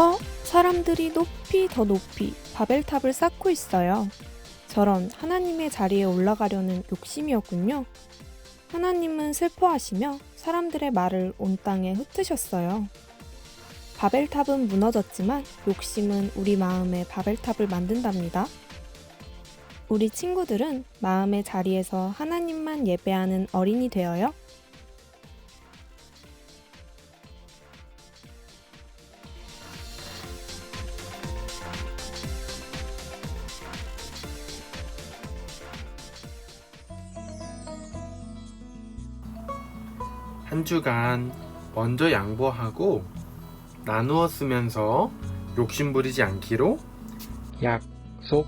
어? 사람들이 높이 더 높이 바벨탑을 쌓고 있어요. 저런 하나님의 자리에 올라가려는 욕심이었군요. 하나님은 슬퍼하시며 사람들의 말을 온 땅에 흩으셨어요. 바벨탑은 무너졌지만 욕심은 우리 마음에 바벨탑을 만든답니다. 우리 친구들은 마음의 자리에서 하나님만 예배하는 어린이 되어요. 한 주간 먼저 양보하고 나누어 쓰면서 욕심 부리지 않기로 약속